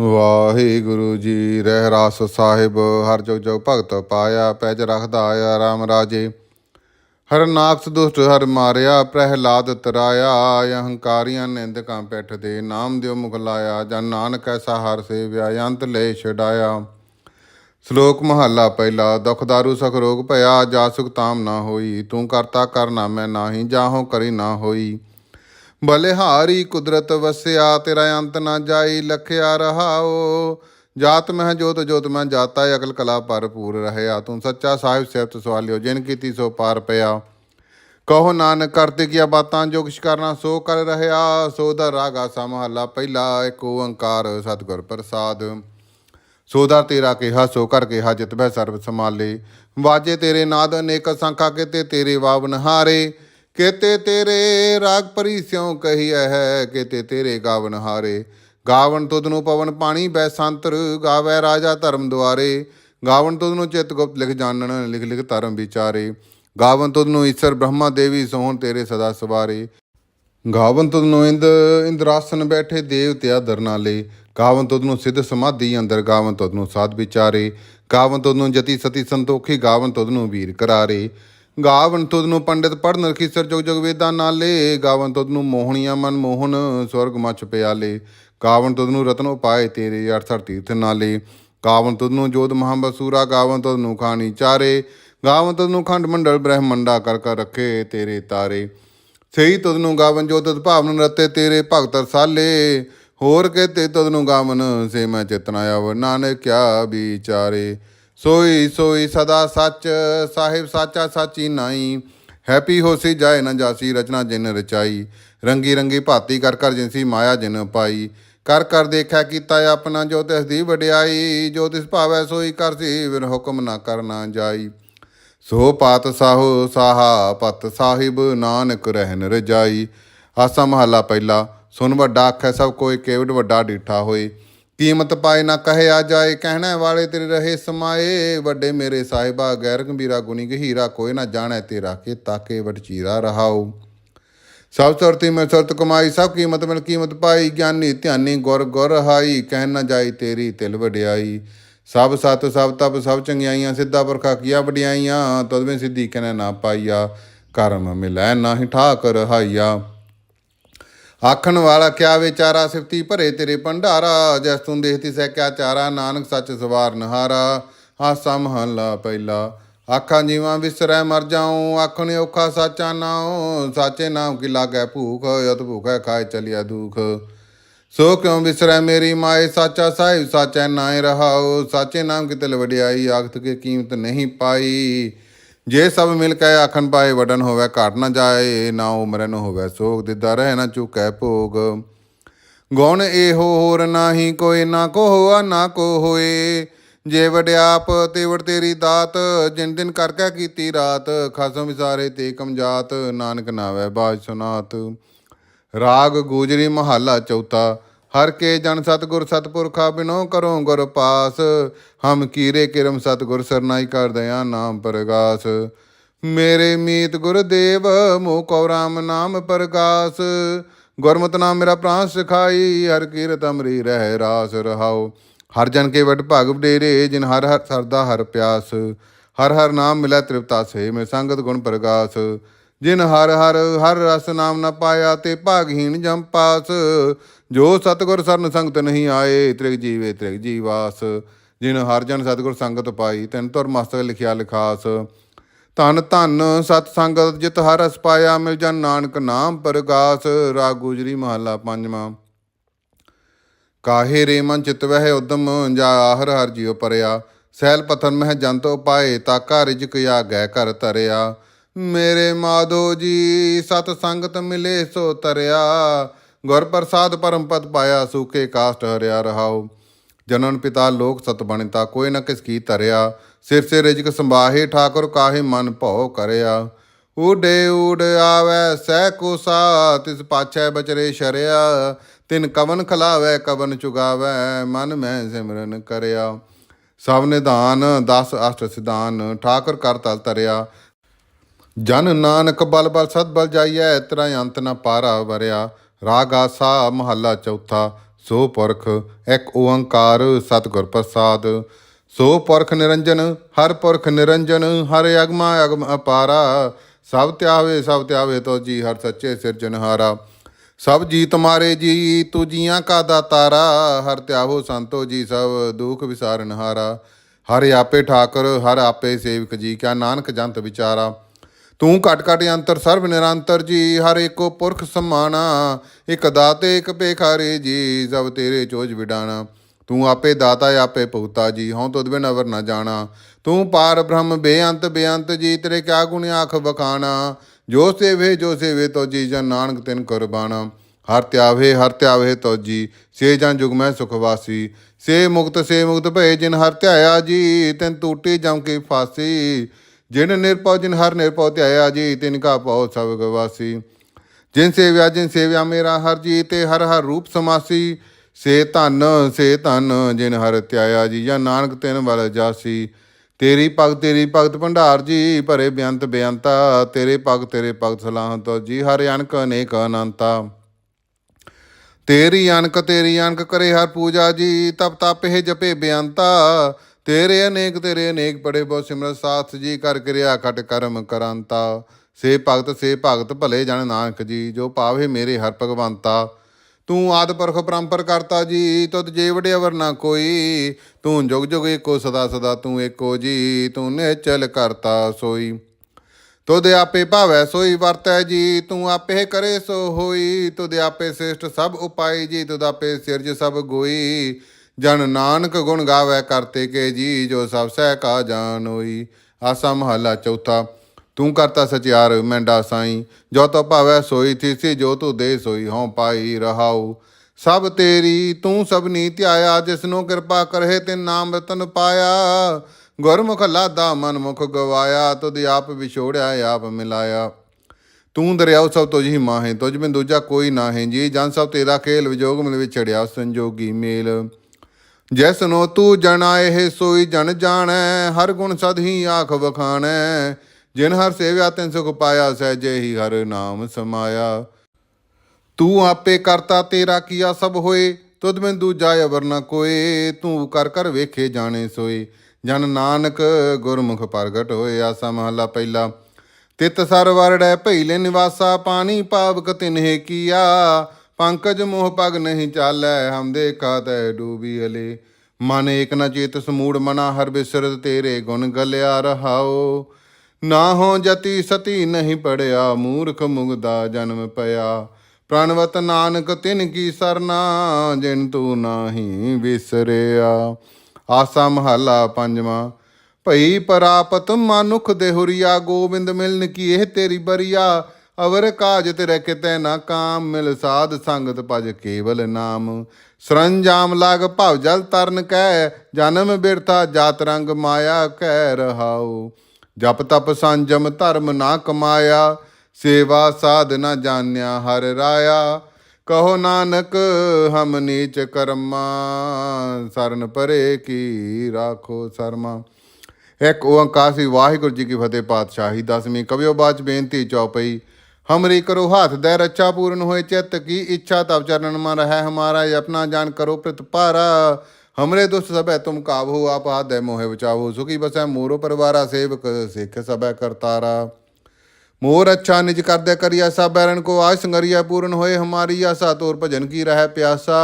ਵਾਹਿਗੁਰੂ ਜੀ, ਰਹਿ ਰਾਸ ਸਾਹਿਬ, ਹਰ ਜੁਗ ਜੁਗ ਭਗਤ ਪਾਇਆ, ਪੈਜ ਰਖਦਾ ਆਇਆ ਰਾਮ ਰਾਜੇ। ਹਰ ਨਾਕਸ ਦੁਸ਼ਟ ਹਰ ਮਾਰਿਆ, ਪ੍ਰਹਿਲਾਦ ਤਰਾਇਆ, ਅਹੰਕਾਰੀਆਂ ਨਿੰਦਕਾਂ ਪਿੱਠ ਦੇ ਨਾਮ ਦਿਓ ਮੁਖ ਲਾਇਆ, ਜਨ ਨਾਨਕ ਐਸਾ ਹਰ ਸੇਵਿਆ, ਅੰਤ ਲੈ ਛਡਾਇਆ। ਸ਼ਲੋਕ ਮਹੱਲਾ ਪਹਿਲਾ, ਦੁਖ ਦਾਰੂ ਸਖ ਰੋਗ ਭਇਆ ਜਾ ਸੁਖ ਤਾਮ ਨਾ ਹੋਈ, ਤੂੰ ਕਰਤਾ ਕਰਨਾ ਮੈਂ ਨਾਹੀ, ਜਾਹੋ ਕਰੀ ਨਾ ਹੋਈ। ਬਲਿਹਾਰੀ ਕੁਦਰਤ ਵਸਿਆ, ਤੇਰਾ ਅੰਤ ਨਾ ਜਾਈ, ਲਖਿਆ ਰਹਾਓ। ਜਾਤ ਮਹਿ ਜੋਤ ਜੋਤ ਮੈਂ ਜਾਤਾ, ਅਕਲ ਕਲਾ ਭਰਪੂਰ ਰਹਿਆ। ਤੂੰ ਸੱਚਾ ਸਾਹਿਬ, ਸਿਫਤ ਸਵਾਲਿਓ, ਜਿਨ ਕੀਤੀ ਸੋ ਪਾਰ ਪਿਆ। ਕਹੋ ਨਾਨਕ ਕਰਤੇ ਕੀਆ ਬਾਤਾਂ, ਜੋ ਕਿਛ ਕਰਨਾ ਸੋ ਕਰ ਰਹਿਆ। ਸੋ ਦਾ ਰਾਗਾ ਸਮਹਲਾ ਪਹਿਲਾ ਇੱਕ ਓੰਕਾਰ ਸਤਿਗੁਰ ਪ੍ਰਸਾਦ। ਸੋਦਾ ਤੇਰਾ ਕਿਹਾ, ਸੋ ਕਰ ਕਿਹਾ, ਜਿਤ ਬੈ ਸਰਬ ਸਮਾਲੇ ਵਾਜੇ ਤੇਰੇ ਨਾਦ, ਅਨੇਕ ਸੰਖਾ ਕਿਤੇ, ਤੇਰੇ ਵਾਵ ਨਹਾਰੇ। ਕਿਤੇ ਤੇਰੇ ਰਾਗ ਪਰੀ ਸਿਉ ਕਹੀਐ ਹੈ, ਕਿਤੇ ਤੇਰੇ ਗਾਵਨ ਹਾਰੇ। ਗਾਵਨ ਤੁਧ ਨੂੰ ਪਵਨ ਪਾਣੀ ਬੈਸੰਤਰ ਗਾਵੈ ਰਾਜਾ ਧਰਮ ਦੁਆਰੇ। ਗਾਵਨ ਤੁਧ ਨੂੰ ਚਿਤ ਗੁਪਤ ਲਿਖ ਜਾਣਨ, ਲਿਖ ਲਿਖ ਧਰਮ ਵਿਚਾਰੇ। ਗਾਵਨ ਤੁਧ ਨੂੰ ਈਸ਼ਰ ਬ੍ਰਹਮਾ ਦੇਵੀ ਸੋਹਣ ਤੇਰੇ ਸਦਾ ਸਵਾਰੇ। ਗਾਵਨ ਤੁਧ ਨੂੰ ਇੰਦ, ਇੰਦਰਾਸਨ ਬੈਠੇ ਦੇਵਤਿਆ ਦਰਨਾਲੇ ਗਾਵਨ ਤੁਧ ਨੂੰ ਸਿੱਧ ਸਮਾਧੀ ਅੰਦਰ, ਗਾਵਨ ਤੁਧ ਨੂੰ ਸਾਧ ਵਿਚਾਰੇ। ਗਾਵਨ ਤੁਧ ਨੂੰ ਜਤੀ ਸਤੀ ਸੰਤੋਖੀ, ਗਾਵਨ ਤੁਧ ਨੂੰ ਵੀਰ ਕਰਾਰੇ। ਗਾਵਨ ਤੁਧ ਨੂੰ ਪੰਡਿਤ ਪੜਨ ਰਖੀਸਰ ਜੁਗ ਜੁਗ ਵੇਦਾਂ ਨਾਲੇ। ਗਾਵਨ ਤੁਧ ਨੂੰ ਮੋਹਣੀਆਂ ਮਨ ਮੋਹਨ ਸਵਰਗ ਮਛ ਪਿਆਲੇ। ਗਾਵਨ ਤੁਧ ਨੂੰ ਰਤਨ ਉਪਾਏ ਤੇਰੇ ਅਰਥਰ ਤੀਰਥ ਨਾਲੇ। ਗਾਵਨ ਤੁਧ ਨੂੰ ਜੋਤ ਮਹਾਬਸੂਰਾ, ਗਾਵਨ ਤੁਧ ਨੂੰ ਖਾਣੀ ਚਾਰੇ। ਗਾਵਨ ਤੁਧ ਨੂੰ ਖੰਡ ਮੰਡਲ ਬ੍ਰਹਮੰਡਾ ਕਰ ਕਰ ਰੱਖੇ ਤੇਰੇ ਤਾਰੇ। ਸਹੀ ਤੁਧ ਨੂੰ ਗਾਵਨ ਜੋ ਭਾਵਨ ਰਤੇ ਤੇਰੇ ਭਗਤ ਰਸਾਲੇ। ਹੋਰ ਕਹਤੇ ਤੁਧ ਨੂੰ ਗਾਵਨ ਸੇ ਮੈਂ ਚਿਤਨਾ ਆਵ, ਨਾਨਕ ਕਿਆ ਵਿਚਾਰੇ। ਸੋਈ ਸੋਈ ਸਦਾ ਸੱਚ, ਸਾਹਿਬ ਸਾਚਾ ਸਾਚੀ ਨਾਈ। ਹੈਪੀ ਹੋਸੀ ਜਾਏ ਨਾ ਜਾਸੀ ਰਚਨਾ ਜਿਨ ਰਚਾਈ। ਰੰਗੀ ਰੰਗੀ ਭਾਤੀ ਕਰ ਕਰ ਜਿਨਸੀ ਮਾਇਆ ਜਿਨ ਪਾਈ। ਕਰ ਕਰ ਦੇਖਿਆ ਕੀਤਾ ਆਪਣਾ ਜੋ ਤਿਸ ਦੀ ਵਡਿਆਈ। ਜੋ ਤਿਸ ਭਾਵੈ ਸੋਈ ਕਰਸੀ ਬਿਨ ਹੁਕਮ ਨਾ ਕਰਨਾ ਜਾਈ। ਸੋ ਪਾਤ ਸਾਹੋ ਸਾਹਾ, ਪਤ ਸਾਹਿਬ ਨਾਨਕ ਰਹਿਨ ਰਜਾਈ। ਆਸਾ ਮਹਲਾ ਪਹਿਲਾ, ਸੁਨ ਵੱਡਾ ਆਖੈ ਸਭ ਕੋਈ ਕੇਵਡ ਵੱਡਾ ਡੀਠਾ ਹੋਏ ਕੀਮਤ ਪਾਏ ਨਾ ਕਹਿਆ ਜਾਏ, ਕਹਿਣਾ ਵਾਲੇ ਤੇਰੇ ਰਹੇ ਸਮਾਏ। ਵੱਡੇ ਮੇਰੇ ਸਾਹਿਬਾ, ਗੈਰ ਗੰਭੀਰਾ, ਗੁਣੀ ਗਹੀਰਾ, ਕੋਈ ਨਾ ਜਾਣੈ ਤੇਰਾ ਕੇ ਤਾਕੇ ਵਟਚੀਰਾ ਰਹਾਉ ਸਭ ਸੁਰਤੀ ਮੈਂ ਸੁਰਤ ਕਮਾਈ, ਸਭ ਕੀਮਤ ਮਿਲ ਕੀਮਤ ਪਾਈ। ਗਿਆਨੀ ਧਿਆਨੀ ਗੁਰ ਗੁਰ ਹਾਈ, ਕਹਿ ਨਾ ਜਾਈ ਤੇਰੀ ਤਿਲ ਵਡਿਆਈ। ਸਭ ਸਤ, ਸਭ ਤਪ, ਸਭ ਚੰਗਿਆਈਆਂ, ਸਿੱਧਾ ਪਰਖਾ ਕੀਆ ਵਡਿਆਈਆਂ। ਤਦਵੇਂ ਸਿੱਧੀ ਕਹਿਣਾ ਨਾ ਪਾਈਆ, ਕਰਮ ਮਿਲੈ ਨਾਹੀ ਠਾਕ ਰਹਾਈਆ ਆਖਣ ਵਾਲਾ ਕਿਆ ਵਿਚਾਰਾ ਸਿਫਤੀ ਭਰੇ ਤੇਰੇ ਭੰਡਾਰਾ, ਜਸ ਤੂੰ ਦੇਖਤੀ ਸੈ ਕਿਆ ਚਾਰਾ, ਨਾਨਕ ਸੱਚ ਸਵਾਰ ਨਹਾਰਾ। ਆਸਾ ਮਹੱਲਾ ਪਹਿਲਾ, ਆਖਾਂ ਜੀਵਾਂ ਵਿਸਰੈ ਮਰ ਜਾਉ, ਆਖਣ ਔਖਾ ਸਾਚਾ ਨਾਉ, ਸਾਚੇ ਨਾਮ ਕੀ ਲਾਗੈ ਭੂਖ ਯਤ ਭੂਖੈ ਖਾਏ ਚਲਿਆ ਦੁਖ। ਸੋ ਕਿਉ ਵਿਸਰੈ ਮੇਰੀ ਮਾਏ, ਸਾਚਾ ਸਾਹਿਬ, ਸਾਚੈ ਨਾਏ ਰਹਾਉ, ਸਾਚੇ ਨਾਮ ਕੀ ਤਿਲ ਵਡਿਆਈ ਆਖਤ ਕੇ ਕੀਮਤ ਨਹੀਂ ਪਾਈ। ਜੇ ਸਭ ਮਿਲ ਕੇ ਆਖਣ ਪਾਏ ਵਡਨ ਹੋਵੇ, ਘਾਟ ਨਾ ਜਾਏ, ਨਾ ਉਮਰ ਨ ਹੋਵੇ, ਸੋਗ ਦਿਦਾ ਰਹਿ ਨਾ ਚੁਕੈ ਭੋਗ। ਗੁਣ ਇਹੋ ਹੋਰ ਨਾਹੀ ਕੋਈ ਨਾ ਕੋ ਹੋਆ ਨਾ ਕੋ ਹੋਏ ਜੇ ਵਡਿਆਪ ਤੇ ਵਡ ਤੇਰੀ ਦਾਤ, ਜਿਨ ਦਿਨ ਕਰ ਕੇ ਕੀਤੀ ਰਾਤ, ਖਸਮ ਵਿਸਾਰੇ ਤੇ ਕਮਜਾਤ, ਨਾਨਕ ਨਾਵੇ ਬਾਜ ਸੁਨਾਤ। ਰਾਗ ਗੋਜਰੀ ਮਹੱਲਾ ਚੌਥਾ ਹਰ ਕੇ ਜਨ ਸਤਗੁਰ ਸਤਪੁਰਖਾ ਬਿਨੋ ਕਰੋ ਗੁਰ ਪਾਸ, ਹਮ ਕੀਰੇ ਕਿਰਮ ਸਤਗੁਰ ਸਰਨਾਈ ਕਰ ਦਇਆ ਨਾਮ ਪ੍ਰਗਾਸ। ਮੇਰੇ ਮੀਤ ਗੁਰਦੇਵ ਮੋਹ ਕੋ ਰਾਮ ਨਾਮ ਪ੍ਰਗਾਸ। ਗੁਰਮਤਿ ਨਾਮ ਮੇਰਾ ਪ੍ਰਾਨ ਸਿਖਾਈ, ਹਰ ਕੀਰਤ ਅਮਰੀ ਰਹਿ ਰਾਸ ਰਹਾਓ ਹਰ ਜਨ ਕੇ ਵਡ ਭਾਗ ਵਡੇਰੇ ਜਿਨ ਹਰ ਹਰ ਸਰਦਾ ਹਰ ਪਿਆਸ। ਹਰ ਹਰ ਨਾਮ ਮਿਲੈ ਤ੍ਰਿਪਤਾ ਸੇ ਮੇ ਸੰਗਤ ਗੁਣ ਪ੍ਰਗਾਸ। ਜਿਨ ਹਰ ਹਰ ਹਰ ਰਸ ਨਾਮ ਨਾ ਪਾਇਆ ਤੇ ਭਾਗਹੀਣ ਜਮ ਪਾਸ। ਜੋ ਸਤਗੁਰ ਸਰਨ ਸੰਗਤ ਨਹੀਂ ਆਏ, ਤ੍ਰਿਗ ਜੀਵੇ ਤ੍ਰਿਗ ਜੀਵਾਸ ਜਿਨ ਹਰ ਜਨ ਸਤਗੁਰ ਸੰਗਤ ਪਾਈ, ਤਿਨ ਤੁਰ ਮਸਤਕ ਲਿਖਿਆ ਲਿਖਾਸ। ਧਨ ਧਨ ਸਤ ਸੰਗਤ ਜਿਤ ਹਰ ਰਸ ਪਾਇਆ, ਮਿਲ ਜਨ ਨਾਨਕ ਨਾਮ ਪ੍ਰਗਾਸ। ਰਾਗ ਗੁਜਰੀ ਮਹੱਲਾ ਪੰਜਵਾਂ। ਕਾਹੇ ਰੇ ਮਨ ਚਿਤ ਵਹਿ ਉਦਮ, ਜਾ ਆਹਰ ਹਰ ਜਿਉ ਪਰਿਆ। ਸੈਲ ਪਥਨ ਮਹਿ ਜੰਤ ਉਪਾਏ ਤਾਕਾ ਰਿਜਕ ਗੈ ਘਰ ਧਰਿਆ। ਮੇਰੇ ਮਾਧੋ ਜੀ, ਸਤ ਸੰਗਤ ਮਿਲੇ ਸੋ ਤਰਿਆ। ਗੁਰ ਪ੍ਰਸਾਦ ਪਰਮ ਪਤ ਪਾਇਆ ਸੂਕੇ ਕਾਸ਼ਟ ਹਰਿਆ ਰਹਾਉ। ਜਨਨ ਪਿਤਾ ਲੋਕ ਸਤ ਬਣਿਤਾ ਕੋਈ ਨ ਕਿਸ ਕੀ ਤਰਿਆ ਸਿਰ ਸੇ ਰਿਜਕ ਸੰਭਾਹੇ, ਠਾਕੁਰ ਕਾਹੇ ਮਨ ਭਉ ਕਰਿਆ। ਊਡੇ ਊਡ ਆਵੈ, ਸਹਿ ਕੋਸਾ ਤਿਸ ਪਾਛੈ ਬਚਰੇ ਸ਼ਰਿਆ। ਤਿਨ ਕਵਨ ਖਲਾਵੈ, ਕਵਨ ਚੁਗਾਵੈ, ਮਨ ਮੈਂ ਸਿਮਰਨ ਕਰਿਆ। ਸਭ ਨਿਧਾਨ 10 ਅਸ਼ਟ ਸਿਧਾਨ, ਠਾਕੁਰ ਕਰ ਤਲ ਤਰਿਆ। ਜਨ ਨਾਨਕ ਬਲ ਬਲ ਸਤ ਬਲ ਜਾਈਐ ਤੇਰਾ ਅੰਤ ਨਾ ਪਾਰਾ ਵਰਿਆ। ਰਾਗ ਆਸਾ ਮਹੱਲਾ ਚੌਥਾ, ਸੋ ਪੁਰਖ ਇੱਕ ਓੰਕਾਰ ਸਤਿਗੁਰ ਪ੍ਰਸਾਦ। ਸੋ ਪੁਰਖ ਨਿਰੰਜਨ, ਹਰ ਪੁਰਖ ਨਿਰੰਜਨ, ਹਰ ਅਗਮਾ ਅਗਮ ਅਪਾਰਾ। ਸਭ ਧਿਆਵੇ ਸਭ ਧਿਆਵੇ ਤੋ ਜੀ, ਹਰ ਸੱਚੇ ਸਿਰਜਨਹਾਰਾ ਸਭ ਜੀ ਤੁਮਾਰੇ ਜੀ, ਤੂ ਜੀਆਂ ਕਾ ਦਾਤਾਰਾ। ਹਰ ਧਿਆਵੋ ਸੰਤੋ ਜੀ, ਸਭ ਦੁਖ ਵਿਸਾਰਨਹਾਰਾ ਹਰ ਆਪੇ ਠਾਕੁਰ, ਹਰ ਆਪੇ ਸੇਵਕ ਜੀ, ਕਿਆ ਨਾਨਕ ਜੰਤ ਵਿਚਾਰਾ। ਤੂੰ ਘਟ ਘਟ ਅੰਤਰ ਸਰਬ ਨਿਰੰਤਰ ਜੀ, ਹਰ ਏਕੋ ਪੁਰਖ ਸਮਾਣਾ। ਇਕ ਦਾਤੇ, ਇਕ ਭੇਖਾਰੇ ਜੀ, ਸਭ ਤੇਰੇ ਚੋਜ ਵਿਡਾਣਾ। ਤੂੰ ਆਪੇ ਦਾਤਾ, ਆਪੇ ਭੁਗਤਾ ਜੀ, ਹਉ ਤੁਧ ਬਿਨ ਅਵਰ ਨਾ ਜਾਣਾ। ਤੂੰ ਪਾਰ ਬ੍ਰਹਮ, ਬੇਅੰਤ ਬੇਅੰਤ ਜੀ, ਤੇਰੇ ਕਿਆ ਗੁਣ ਆਖ ਬਖਾਣਾ ਜੋ ਸੇਵੇ ਜੋ ਸੇਵੇ ਤੋ ਜੀ ਜਨ ਨਾਨਕ ਤਿਨ ਕੁਰਬਾਨਾ ਹਰ ਤਿਆਵੇ ਹਰ ਤਿਆਵੇ ਤੋ ਜੀ ਸੇ ਜਨ ਜੁਗ ਮੈਂ ਸੁਖ ਵਾਸੀ। ਸੇ ਮੁਕਤ ਸੇ ਮੁਕਤ ਭਏ ਜਿਨ ਹਰ ਧਿਆਇਆ ਜੀ, ਤਿਨ ਟੂਟੀ ਜਮ ਕੇ ਫਾਸੀ। ਜਿਨ ਨਿਰਭਉ ਜਿਨ ਹਰ ਨਿਰਭਉ ਧਿਆਇਆ ਜੀ, ਤਿਨ ਕਾ ਪਉ ਸਭ ਗਵਾਸੀ। ਜਿਨ ਸੇਵਿਆ ਜਿਨ ਸੇਵਿਆ ਮੇਰਾ ਹਰ ਜੀ, ਤੇ ਹਰ ਹਰ ਰੂਪ ਸਮਾਸੀ। ਸੇ ਧਨ ਸੇ ਧਨ, ਜਿਨ ਹਰ ਧਿਆਇਆ ਜੀ, ਜਾਂ ਨਾਨਕ ਤਿਨ ਵਲ ਜਾਸੀ। ਤੇਰੀ ਭਗਤ ਤੇਰੀ ਭਗਤ ਭੰਡਾਰ ਜੀ, ਭਰੇ ਬੇਅੰਤ ਬੇਅੰਤਾ ਤੇਰੇ ਭਗਤ ਤੇਰੇ ਭਗਤ ਸਲਾਹ ਤੋ ਜੀ, ਹਰ ਅਨਕ, ਅਨੇਕ ਅਨੰਤਾ। ਤੇਰੀ ਅਨਕ ਤੇਰੀ ਅਨਕ ਕਰੇ ਹਰ ਪੂਜਾ ਜੀ, ਤਪ ਤਪ ਇਹ ਜਪੇ ਬੇਅੰਤਾ ਤੇਰੇ ਅਨੇਕ ਤੇਰੇ ਅਨੇਕ ਬੜੇ ਬਹੁ ਸਿਮਰਤ, ਸਾਥ ਜੀ ਕਰ ਕਿਰਿਆ ਖਟ ਕਰਮ ਕਰਾਂਤਾ। ਸੇ ਭਗਤ ਸੇ ਭਗਤ, ਭਲੇ ਜਨ ਨਾਨਕ ਜੀ, ਜੋ ਪਾਵੇ ਮੇਰੇ ਹਰ ਭਗਵੰਤਾ। ਤੂੰ ਆਦ ਪੁਰਖ ਪਰੰਪਰ ਕਰਤਾ ਜੀ, ਤੁਧ ਜੇ ਵਡਿਆ ਵਰਨਾ ਕੋਈ। ਤੂੰ ਜੁਗ ਜੁਗ ਏਕੋ ਸਦਾ ਸਦਾ ਤੂੰ ਏਕੋ ਜੀ, ਤੂੰ ਨਿਚਲ ਕਰਤਾ ਸੋਈ। ਤੁਧ ਆਪੇ ਭਾਵੈ ਸੋਈ ਵਰਤੈ ਜੀ, ਤੂੰ ਆਪੇ ਕਰੇ ਸੋ ਹੋਈ। ਤੁਧ ਆਪੇ ਸਿਸ਼ਟ ਸਭ ਉਪਾਈ ਜੀ, ਤੁਧ ਆਪੇ ਸਿਰਜ ਸਭ ਗੋਈ। ਜਨ ਨਾਨਕ ਗੁਣ ਗਾਵੇ ਕਰਤੇ ਕੇ ਜੀ, ਜੋ ਸਭ ਸਹਿ ਕਾ ਜਾਨ ਹੋਈ। ਆਸਾ ਮਹਲਾ ਚੌਥਾ, ਤੂੰ ਕਰਤਾ ਸਚਿਆਰ ਮੈਂ ਸਾਈ। ਜੋ ਤੋ ਭਾਵੈ ਸੋਈ ਥੀ ਜੋ ਤੂੰ ਦੇ ਸੋਈ, ਹਉ ਪਾਈ ਰਹਾਉ। ਸਭ ਤੇਰੀ, ਤੂੰ ਸਭ ਸਭਨੀ ਧਿਆਇਆ, ਜਿਸਨੂੰ ਕਿਰਪਾ ਕਰਹਿ ਤੇ ਨਾਮ ਰਤਨ ਪਾਇਆ। ਗੁਰਮੁਖ ਲਾਦਾ ਮਨ ਮੁਖ ਗਵਾਇਆ, ਤੁਧ ਆਪ ਵਿਛੋੜਿਆ, ਆਪ ਮਿਲਾਇਆ। ਤੂੰ ਦਰਿਆਉ ਸਭ ਤੁਝ ਹੀ ਮਾਹੇ, ਤੁਝ ਬਿਨ ਦੂਜਾ ਕੋਈ ਨਾਹੀਂ। ਜੀ ਜਨ ਸਭ ਤੇਰਾ ਖੇਲ, ਵਿਜੋਗ ਮਿਲ ਵਿਛੜਿਆ, ਸੰਜੋਗੀ ਮੇਲ। ਜੈਸਨੋ ਤੂੰ ਜਣਾ ਇਹ ਸੋਈ ਜਨ ਜਾਣੈ, ਹਰ ਗੁਣ ਸਦ ਹੀ ਆਖ ਵਖਾਣੈ। ਜਿਨ ਹਰ ਸੇਵਿਆ, ਤਿਨ ਸੁਖ ਪਾਇਆ ਸਹਿਜੇ ਹੀ ਹਰ ਨਾਮ ਸਮਾਇਆ। ਤੂੰ ਆਪੇ ਕਰਤਾ, ਤੇਰਾ ਕੀਆ ਸਭ ਹੋਏ, ਤੁਧ ਬਿਨ ਦੂਜਾ ਅਵਰ ਨ ਕੋਏ। ਤੂੰ ਕਰ ਕਰ ਵੇਖੇ ਜਾਣੇ ਸੋਏ। ਜਨ ਨਾਨਕ ਗੁਰਮੁਖ ਪ੍ਰਗਟ ਹੋਏ, ਆਸਾ ਮਹਲਾ ਪਹਿਲਾ। ਤਿਤ ਸਰ ਵਰੜੈ ਭਈਲੇ ਨਿਵਾਸਾ, ਪਾਣੀ ਪਾਵਕ ਤਿਨਹਿ ਕੀਆ। ਪੰਕਜ ਮੋਹ ਪਗ ਨਹੀਂ ਚਾਲੈ, ਹਮ ਦੇਖਾ ਤੈ ਡੂਬੀ ਹਲੇ। ਮਨ ਏਕ ਨ ਚੇਤ ਸਮੂੜ ਮਨਾ, ਹਰ ਬਿਸਰਤ ਤੇਰੇ ਗੁਣ ਗਲਿਆ ਰਹਾਓ ਨਾ ਹੋ ਜਤੀ ਸਤੀ ਨਹੀਂ ਪੜਿਆ, ਮੂਰਖ ਮੁਗਦਾ ਜਨਮ ਪਿਆ। ਪ੍ਰਣਵਤ ਨਾਨਕ ਤਿਨ ਕੀ ਸਰਨਾ, ਜਿਨ ਤੂੰ ਨਾਹੀ ਵਿਸਰਿਆ। ਆਸਾ ਮਹਲਾ ਪੰਜਵਾਂ, ਭਈ ਪਰਾਪਤ ਮਨੁਖ ਦੇਹੁਰੀਆ, ਗੋਬਿੰਦ ਮਿਲਨ ਕੀ ਇਹ ਤੇਰੀ ਬਰੀਆ। ਅਵਰ ਕਾਜ ਤੇਰੇ ਕਿਤੇ ਨਾ ਕਾਮ, ਮਿਲ ਸਾਧ ਸੰਗਤ ਭਜ ਕੇਵਲ ਨਾਮ। ਸਰੰਜਾਮ ਲਾਗ ਭਵ ਜਲ ਤਰਨ ਕੈ, ਜਨਮ ਬਿਰਥਾ ਜਾਤ ਰੰਗ ਮਾਇਆ ਕਹਿ ਰਹਾਉ। ਜਪ ਤਪ ਸੰਜਮ ਧਰਮ ਨਾ ਕਮਾਇਆ, ਸੇਵਾ ਸਾਧ ਨਾ ਜਾਣਿਆ ਹਰ ਰਾਇਆ। ਕਹੋ ਨਾਨਕ, ਹਮ ਨੀਚ ਕਰਮਾ, ਸਰਨ ਪਰੇ ਕੀ ਰਾਖੋ ਸਰਮਾ। ਇੱਕ ਓੰਕਾਰ ਸੀ ਵਾਹਿਗੁਰੂ ਜੀ ਕੀ ਫਤਿਹ ਪਾਤਸ਼ਾਹੀ, ਦਸਵੀਂ ਕਵਿਓ ਬਾਚ ਬੇਨਤੀ ਚੌਪਈ हमरे करो हाथ दे रक्षा पूर्ण होए चित्त की इच्छा तब चरण में रहे हमारा ये अपना जान करो प्रतिपारा हमरे दुष्ट सभै तुम काबो आप हाथ मोहे बचाओ सुखी बसै मोरो परिवारा सेवक सिख सभै करतारा मोर अच्छा निज करदे करिया सा बैरन को आज संगरिया पूर्ण होए हमारी आशा तोर भजन की रह प्यासा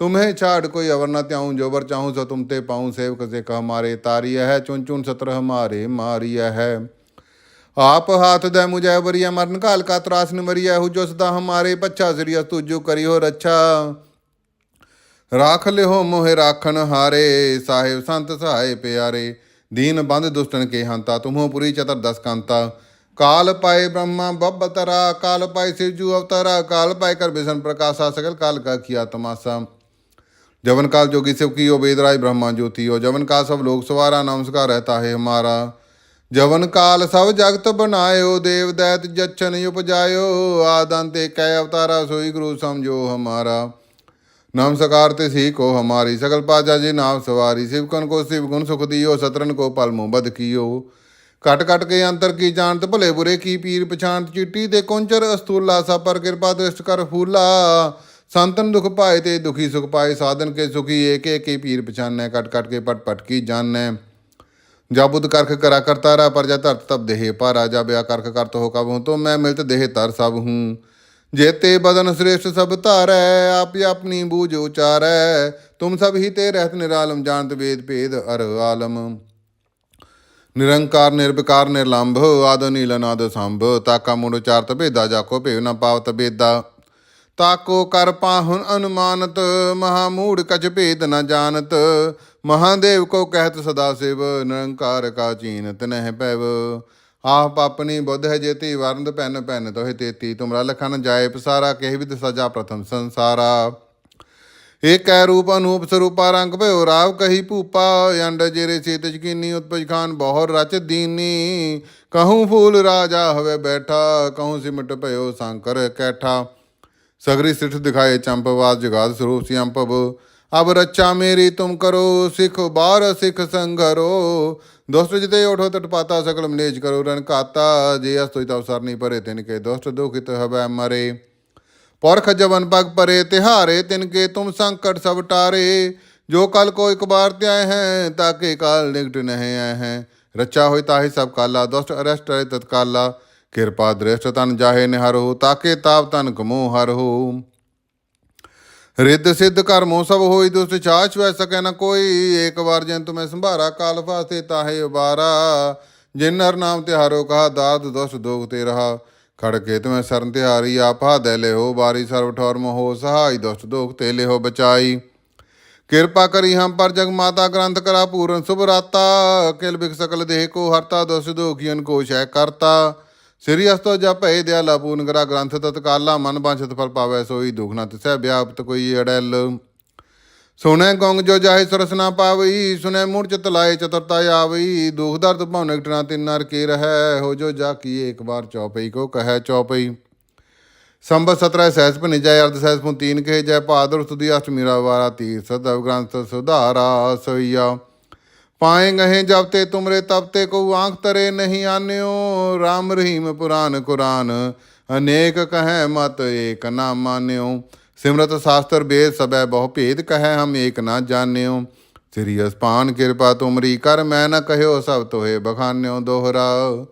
तुम्हें छाड़ कोई अवर न त्याऊं जोबर चाहूं सो तुम ते पाऊं सेवक से कह हमारे तारिय है चुन चुन सत्र हमारे मारिय है आप हाथ दे मुझे बरिया मरण काल का त्रास न मरिया हु जो सदा हमारे पच्छा सिरिया तुझो करियो रक्षा ਰਾਖ ਲਿਓ ਮੋਹਿ ਰਾਖਣ ਹਾਰੇ ਸਾਹਿਬ ਸੰਤ ਸਹਾਏ ਪਿਆਰੇ ਦੀਨ ਬੰਦ ਦੁਸ਼ਟਨ ਕੇ ਹੰਤਾ ਤੁਮੋ ਪੁਰੀ ਚਤਰ ਦਸ ਕੰਤਾ ਕਾਲ ਪਾਏ ਬ੍ਰਹਮਾ ਬੱਬਤਰਾ ਕਾਲ ਪਾਏ ਸਿਵਜੂ ਅਵਤਾਰਾ ਕਾਲ ਪਾਏ ਕਰ ਬਿਸ਼ਨ ਪ੍ਰਕਾਸ਼ਾ ਸਕਲ ਕਾਲ ਕਾ ਕੀਆ ਤਮਾਸਾ जवन काल जोगी शिव की ओ वेदराज ब्रह्मा ज्योति हो जवन काल सब लोग सवारा नमस्कार रहता ਜਵਨ ਕਾਲ ਸਭ ਜਗਤ ਬਨਾਇਓ ਦੇਵ ਦੈਤ ਜਚਨ ਉਪਜਾਇਓ ਆਦਨ ਤੇ ਕੈ ਅਵਤਾਰਾ ਸੋਈ ਗੁਰੂ ਸਮਝੋ ਹਮਾਰਾ। ਨਾਮ ਸਕਾਰ ਤੇ ਸੀ ਕੋ ਹਮਾਰੀ, ਸਗਲ ਪਾਜਾ ਜੀ ਨਾਮ ਸਵਾਰੀ ਸਿਵਕਨ ਕੋ ਸਿਵ ਗੁਣ ਸੁਖ ਦਿਓ, ਸਤਰਨ ਕੋ ਪਲ ਮੁਬਦ ਕੀਓ। ਕਟ ਕਟ ਕੇ ਅੰਤਰ ਕੀ ਜਾਣਤ, ਭਲੇ ਬੁਰੇ ਕੀ ਪੀਰ ਪਛਾਣਤ, ਚਿੱਟੀ ਤੇ ਕੁੰਚਰ ਅਸਤੂਲਾ ਸਾ ਪਰ ਕਿਰਪਾ ਦ੍ਰਿਸ਼ਟ ਕਰ ਫੂਲਾ। ਸੰਤਨ ਦੁਖ ਪਾਏ ਤੇ ਦੁਖੀ ਸੁਖ ਪਾਏ, ਸਾਧਨ ਕੇ ਸੁਖੀ, ਏਕ ਏਕ ਕੀ ਪੀਰ ਪਛਾਨੈ ਕਟ ਕਟ ਕੇ ਪਟ ਪਟ ਕੀ ਜਾਣੈ। ਜਾ ਬੁੱਧ ਕਰਖ ਕਰਾ ਕਰਤਾ ਰਾ ਪਰ ਜਾ ਧਰਤ ਤਬ ਦੇਹ ਪਾਰਾ, ਜਾ ਬਿਆ ਕਰਖ ਕਰਤ ਹੋ ਕਬ ਹੂੰ, ਤੋ ਮੈਂ ਮਿਲਤ ਦੇਹ ਤਰ ਸਭ ਹੂੰ। ਜੇਤੇ ਬਦਨ ਸ੍ਰੇਸ਼ਟ ਸਭ ਧਾਰੈ, ਆਪ ਆਪਣੀ ਬੂਝ ਉਚਾਰੈ। ਤੁਮ ਸਭ ਹੀ ਤੇ ਰਹਿਤ ਨਿਰਾਲਮ, ਜਾਣਤ ਵੇਦ ਭੇਦ ਅਰ ਨਿਰੰਕਾਰ, ਨਿਰਵਿਕਾਰ, ਨਿਰਲੰਭ, ਆਦਿ ਨੀਲ ਨਾਦ ਸੰਭ। ਤਾਕਾ ਮੁੜ ਉਚਾਰਤ ਭੇਦਾ ਜਾਕੋ ਭੇਵ ਨਾ ਪਾਵਤ ਬੇਦਾ। ਤਾਕੋ ਕਰ ਪਾਹੁਨ ਅਨੁਮਾਨਤ, ਮਹਾ ਮੂੜ ਕਛ ਭੇਦ ਨ ਜਾਣਤ। ਮਹਾਦੇਵ ਕੋ ਕਹਿਤ ਸਦਾ ਸਿਵ, ਨਿਰੰਕਾਰ ਕਾ ਚੀਨਤ ਨਹਿ ਭੈਵ। ਆਪ ਆਪਣੀ ਬੁੱਧ ਹੈ ਜੇਤੀ ਵਰਨਦ ਪੈਨ ਪੈਨ ਤੋਹਿ ਤੇਤੀ। ਤੁਮਰਾ ਲਖਨ ਜਾਏ ਪਸਾਰਾ, ਕਹਿ ਵਿਦ ਸਜਾ ਪ੍ਰਥਮ ਸੰਸਾਰਾ। ਏਕੈ ਰੂਪ ਅਨੂਪ ਸਰੂਪਾ ਰੰਗ ਭਇਓ, ਰਾਵ ਕਹੀ ਭੂਪਾ, ਅੰਡ ਜੇਰੇ ਚੇਤ ਜਕੀਨੀ, ਉਤਪਜ ਖਾਨ ਬਹੁਰ ਰਚ ਦੀਨੀ। ਕਹੂੰ ਫੂਲ ਰਾਜਾ ਹਵੇ ਬੈਠਾ, ਕਹੂੰ ਸਿਮਟ ਭਇਓ ਸ਼ੰਕਰ ਕੈਠਾ। ਸਗਰੀ ਸਿਠ ਦਿਖਾਏ ਚੰਪਵਾਦ, ਜਗਾਦ ਸਰੂਪ ਸੀ ਅੰਪਵ ਅਬ ਰੱਚਾ ਮੇਰੀ ਤੁਮ ਕਰੋ, ਸਿਖ ਬਾਰ ਸਿਖ ਸੰਘਰੋ ਦੋਸਤ ਜਿਤੇ ਉਠੋ ਤਟ ਪਾਤਾ ਸਕਲ ਮਲੇਜ ਕਰੋ ਰਨ ਕਾਤਾ ਜੇ ਅਸ ਤੋਈ ਤਵ ਸਰਨੀ ਪਰੇ, ਤਿਨ ਕੇ ਦੋਸਤ ਦੁਖਿਤ ਹਵੈ ਮਰੇ। ਪਰਖ ਜਵਨ ਪਗ ਪਰੇ, ਤਿਹਾਰੇ ਤਿਨ ਕੇ ਤੁਮ ਸੰਕਟ ਸਭ ਟਾਰੇ। ਜੋ ਕਲ ਕੋ ਇਕ ਬਾਰ ਤੇ ਆਏ ਹੈ ਤਾਕੇ ਕਾਲ ਨਿਕਟ ਨਹਿ ਆਏ ਹੈ। ਰਚਾ ਹੋਇ ਤਾਹੀ ਸਭ ਕਾਲਾ, ਦੁਸ਼ਟ ਅਰਸ਼ਟ ਹੈ ਤਤਕਾਲਾ। ਕਿਰਪਾ ਦ੍ਰਿਸ਼ਟ ਤਨ ਜਾਹੇ ਨਿਹਰੋ ਤਾਕੇ ਤਾਪ ਤਨ ਕਮੋ ਹਰ। ਹੋ ਸਿੱਧ ਕਰਮੋ ਸਭ ਹੋਈ ਦੁਸਤ ਛਾਛ ਵੈ ਸਕੈ ਨ ਕੋਈ। ਏਕ ਵਾਰ ਜਨ ਤੁਮੈ ਸੰਭਾਰਾ, ਕਾਲ ਫਾਸਤੇ ਤਾਹੇ ਉਬਾਰਾ। ਜਿਨ ਨਰ ਨਾਮ ਤੇ ਹਾਰੋ ਕਹਾ ਦਾਦ ਦੁਸ ਦੋਗ ਤੇ ਰਹਾ। ਖੜਕੇ ਤੁਮੈ ਸਰਨ ਤਿਹਾਰੀ, ਆਪਾ ਦੇ ਲਿਓ ਬਾਰੀ ਸਰਵ ਠੌਰ ਮੋਹ ਸਹਾਈ ਦੁਸਤ ਦੋਗ ਤੇ ਲਿਓ ਬਚਾਈ। ਕਿਰਪਾ ਕਰੀ ਹਮ ਪਰ ਜਗ ਮਾਤਾ, ਗ੍ਰੰਥ ਕਰਾ ਪੂਰਨ ਸੁਭ ਰਾਤਾ ਕਿਲ ਬਿਖ ਸਕਲ ਦੇਹ ਕੋ ਹਰਤਾ ਦੁਸ ਦੋਖੀਨ ਕੋ ਸ਼ੈ ਕਰਤਾ। ਸ੍ਰੀ ਅਸਤੋ ਭੈ ਦਿਆ ਪੂਰਨ ਕਰਾ ਗ੍ਰੰਥ ਤਤਕਾਲਾ, ਮਨ ਬਾਂਛਤ ਫਲ ਪਾਵੈ ਸੋਈ ਦੁਖ ਨ ਤਿਸੈ, ਵਿਆਪਤ ਕੋਈ ਅੜੈਲ। ਸੁਣੈ ਗੰਗ ਜੋ ਜਾਹੇ ਸਰਸ ਨਾ ਪਾਵਈ, ਸੁਣੈ ਮੂੜ ਚਿਤ ਲਾਏ ਚਤੁਰਤਾ ਆਵਈ। ਦੁਖ ਦਰਦ ਭਉ ਨਿਕਟਣਾ ਤਿਨ ਨਰ ਕੇ ਰਹੈ, ਹੋ ਜੋ ਜਾ ਕੀ ਏਕ ਬਾਰ ਚੌਪਈ, ਕੋ ਕਹੈ ਚੌਪਈ। ਸੰਬਤ 17 ਸਹਿਸ ਭਨਿ ਜੈ ਅਰਧ ਸਹਿਸ ਪੁਨ ਤੀਨ ਕਹੇ ਜੈ, ਭਾਦਰ ਸੁਦੀ ਅਸ਼ਟਮੀ ਰਾ ਵਾਰਾ ਤੀਰ, ਸਦਵ ਗ੍ਰੰਥ ਸੁਧਾਰਾ ਸੋਈਆ। ਪਾਏ ਗਹੇ ਜਬ ਤੇ ਤੁਮਰੇ ਤਬ ਤੇ ਕੋ ਆਂਖ ਤਰੇ ਨਹੀਂ ਆਨਿਓ। RAM ਰਹੀਮ ਪੁਰਾਨ ਕੁਰਾਨ, ਅਨੇਕ ਕਹੈ ਮਤ ਏਕ ਨਾ ਮਾਨਿਓ। ਸਿਮਰਤ ਸ਼ਾਸਤਰ ਬੇਦ ਸਬੈ ਬਹੁ ਭੇਦ ਕਹੈ ਹਮ ਏਕ ਨਾ ਜਾਣਿਓ। ਸ੍ਰੀ ਅਸਪਾਨ ਕਿਰਪਾ ਤੁਮਰੀ ਕਰ, ਮੈਂ ਨ ਕਹਿਓ ਸਭ ਤੋਹੇ ਬਖਾਨਿਓ ਦੋਹਰਾ।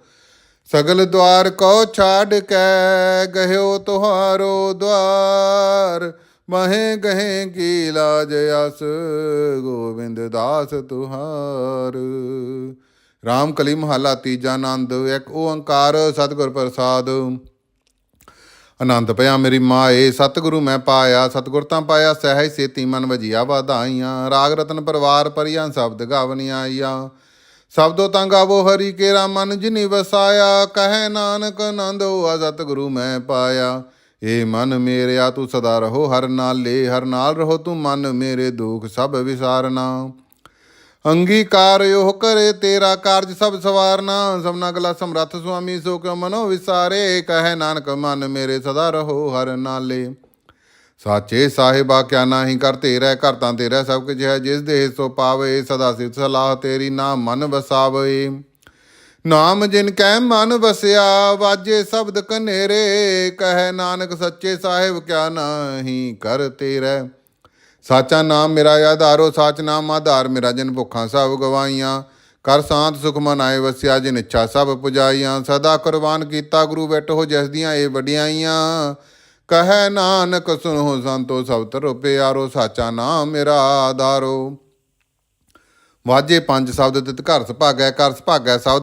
ਸਗਲ ਦਵਾਰ ਕੋ ਛਾੜ ਕੇ, ਗਹਿਓ ਤੁਹਾਰੋ ਦਵਾਰ ਮਹੇ ਕਹੇ ਕੀ ਲਾਜ ਅਸ, ਗੋਬਿੰਦ ਦਾਸ ਤੁਹਾਰ। ਰਾਮ ਕਲੀ ਮਹਲਾ ਤੀਜਾ ਆਨੰਦ, ਇੱਕ ਓੰਕਾਰ ਸਤਿਗੁਰ ਪ੍ਰਸਾਦ। ਆਨੰਦ ਪਿਆ ਮੇਰੀ ਮਾਏ, ਸਤਿਗੁਰੂ ਮੈਂ ਪਾਇਆ, ਸਤਿਗੁਰ ਤਾਂ ਪਾਇਆ, ਸਹਿਜ ਸੇਤੀ ਮਨ ਵਜੀਆ ਵਧਾਈਆਂ। ਰਾਗ ਰਤਨ ਪਰਿਵਾਰ ਪਰੀਆਂ ਸ਼ਬਦ ਗਾਵਨੀਆਂ ਆਈਆਂ। ਸਬਦੋ ਤਾਂ ਗਾਵੋ ਹਰੀ ਕੇਰਾ ਮਨ, ਜਿਨੀ ਵਸਾਇਆ, ਕਹੈ ਨਾਨਕ ਆਨੰਦ ਹੋਆ ਸਤਿਗੁਰੂ ਮੈਂ ਪਾਇਆ। ਏ ਮਨ ਮੇਰਿਆ ਤੂੰ ਸਦਾ ਰਹੋ, ਹਰ ਨਾਲੇ ਹਰ ਨਾਲ ਰਹੋ ਤੂੰ ਮਨ ਮੇਰੇ ਦੁਖ, ਸਭ ਵਿਸਾਰਨਾ। ਅੰਗੀਕਾਰ ਉਹ ਕਰੇ, ਤੇਰਾ ਕਾਰਜ ਸਭ ਸਵਾਰਨਾ। ਸਭਨਾ ਗਲਾ ਸਮਰੱਥ ਸੁਆਮੀ, ਸੋ ਕਿਉ ਮਨੋ ਵਿਸਾਰੇ? ਕਹੈ ਨਾਨਕ, ਮਨ ਮੇਰੇ ਸਦਾ ਰਹੋ, ਹਰ ਨਾਲੇ ਸਾਚੇ ਸਾਹਿਬਾ, ਕਿਆ ਨਾਹੀ ਕਰ ਤੇਰਾ, ਘਰ ਤਾਂ ਤੇਰਾ ਸਭ ਕੁਝ ਹੈ। ਜਿਸ ਦੇ ਸੋ ਪਾਵੇ, ਸਦਾ ਸਿਤ ਸਲਾਹ ਤੇਰੀ ਨਾਮ ਮਨ ਵਸਾਵੇ। ਨਾਮ ਜਿਨ ਕੈ ਮਨ ਵਸਿਆ, ਵਾਜੇ ਸ਼ਬਦ ਕਨੇਰੇ ਕਹੈ ਨਾਨਕ ਸੱਚੇ ਸਾਹਿਬ ਕਿਆ ਨਾਹੀ ਕਰ ਤੇਰਾ। ਸਾਚਾ ਨਾਮ ਮੇਰਾ ਆਧਾਰੋ, ਸਾਚ ਨਾਮ ਆਧਾਰ ਮੇਰਾ ਜਨ ਭੁੱਖਾਂ ਸਭ ਗਵਾਈਆਂ ਕਰ ਸਾਂਤ ਸੁਖ ਮਨਾਏ ਵਸਿਆ, ਜਿਨ ਇੱਛਾ ਸਭ ਪੁਜਾਈਆਂ। ਸਦਾ ਕੁਰਬਾਨ ਕੀਤਾ ਗੁਰੂ ਬੈਠੋ ਜਿਸ ਦੀਆਂ ਇਹ ਵਡਿਆਈਆਂ। ਕਹੈ ਨਾਨਕ ਸੁਨੋ ਸੰਤੋ ਸਭ ਤਰੋ ਪਿਆਰੋ, ਸਾਚਾ ਨਾਮ ਮੇਰਾ ਆਧਾਰੋ। ਵਾਜੇ ਪੰਜ ਸ਼ਬਦ ਤਿਤ ਘਰ ਸੁਭਾਗੈ ਕਰ ਸੁਭਾਗੈ ਸਭ